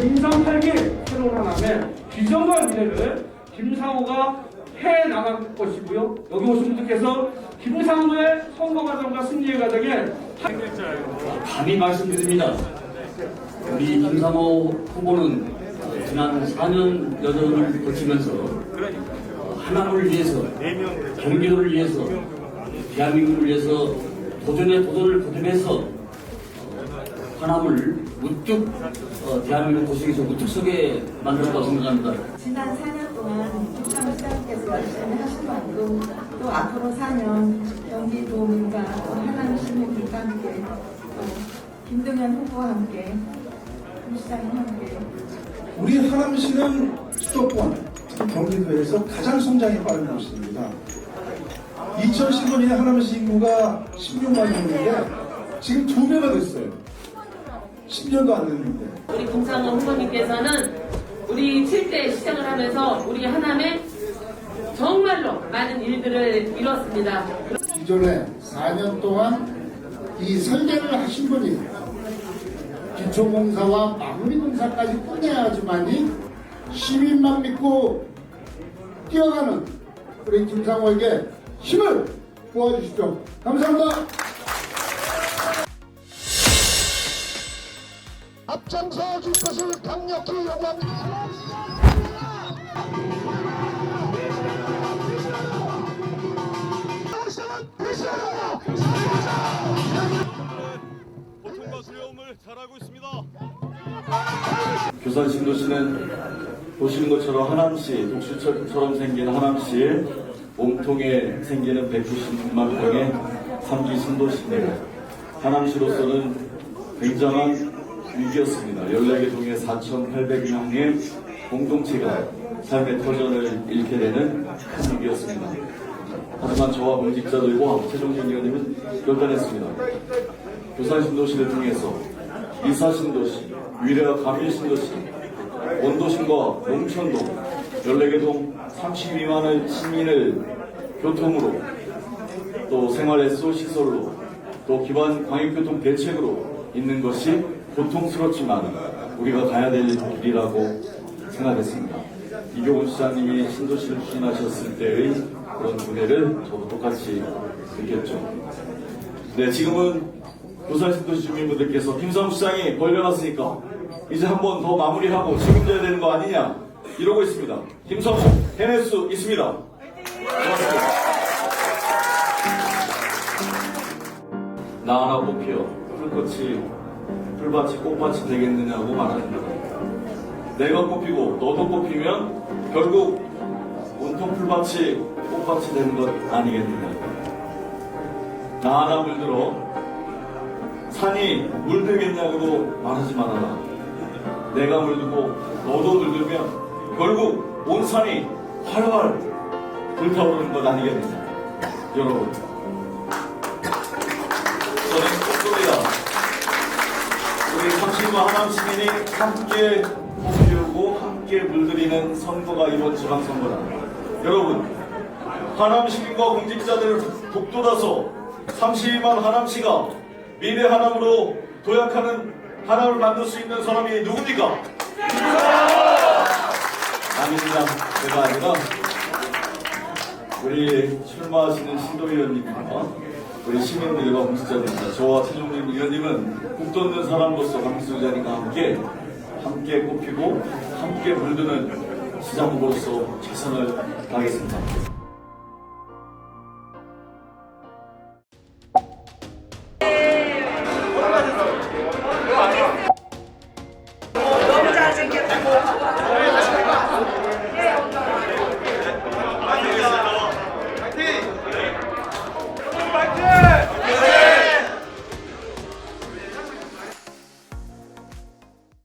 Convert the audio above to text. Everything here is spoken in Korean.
민상 8기 새로운 하나의 비전과 미래를 김상호가 해 나갈 것이고요. 여기 오신 분들께서 김상호의 선거 과정과 승리의 과정에 감히 말씀드립니다. 우리 김상호 후보는 지난 4년 여정을 거치면서 하나를 위해서, 경기도를 위해서, 대한민국을 위해서 도전에 도전을 거듭해서 하나를 우뚝 어, 대한민국 도시에서 우뚝 서게 만들었다고 생각합니다. 지난 4년 동안 김상우 시장께서 열심히 하신 만큼 또 앞으로 4년 경기도민과 또 하남 시민들과 함께 또 김동연 후보와 함께 김 시장과 함께 우리 하남시는 수도권, 경기도에서 가장 성장이 빠른 곳입니다. 2015년에 하남시 인구가 16만 명인데 지금 두 배가 됐어요. 10년도 안 됐는데. 우리 김상호 후보님께서는 우리 7대 시장을 하면서 우리 하남에 정말로 많은 일들을 이뤘습니다. 기존에 4년 동안 이 설계를 하신 분이 기초공사와 마무리공사까지 끝내야지만이 시민만 믿고 뛰어가는 우리 김상호에게 힘을 부어주십시오. 감사합니다. 앞장서 줄 것을 강력히 요구합니다. 고통과 두려움을 잘하고 있습니다. 교산 신도시는 보시는 것처럼 하남시, 독수처럼 생긴 하남시에 몸통에 생기는 196만 평의 3기 신도시입니다. 하남시로서는 굉장한 위기였습니다. 14개 동의 4,800명의 공동체가 삶의 터전을 잃게 되는 큰 위기였습니다. 하지만 저와 공직자들과 최종진 의원님은 결단했습니다. 교산 신도시를 통해서 이사 신도시, 위례와 가밀 신도시, 원도심과 농천동, 14개 동 32만의 시민을 교통으로 또 생활 애소 시설로 또 기반 광역교통 대책으로 있는 것이 고통스럽지만 우리가 가야 될 길이라고 생각했습니다. 이경훈 시장님이 신도시를 추진하셨을 때의 그런 분해를 저도 똑같이 느꼈죠. 네, 지금은 부산 신도시 주민분들께서 김상우 시장이 걸려놨으니까 이제 한 번 더 마무리하고 책임져야 되는 거 아니냐 이러고 있습니다. 김상우 해낼 수 있습니다. 고맙습니다. 나 하나 뽑혀 풀꽃이 풀밭이 꽃밭이 되겠느냐고 말합니다. 내가 뽑히고 너도 뽑히면 결국 온통 풀밭이 꽃밭이 되는 것 아니겠느냐. 나 하나 물들어 산이 물들겠냐고 말하지 말아라. 내가 물들고 너도 물들면 결국 온 산이 활활 불타오르는 것 아니겠느냐. 여러분. 저는 꿈꾸니다 우리 30만 하남 시민이 함께 피우고 함께 물들이는 선거가 이번 지방선거다. 여러분, 하남 시민과 공직자들을 북돋아서 32만 하남시가 미래 하남으로 도약하는 하남을 만들 수 있는 사람이 누굽니까? 아닙니다. 제가 아니라 우리 출마하시는 신도위원님과 우리 시민들과 공직자들입니다. 저와 최종민 의원님은 북돋는 사람으로서 강수자님과 함께 함께 꼽히고 함께 물드는 시장 후보로서 최선을 다하겠습니다.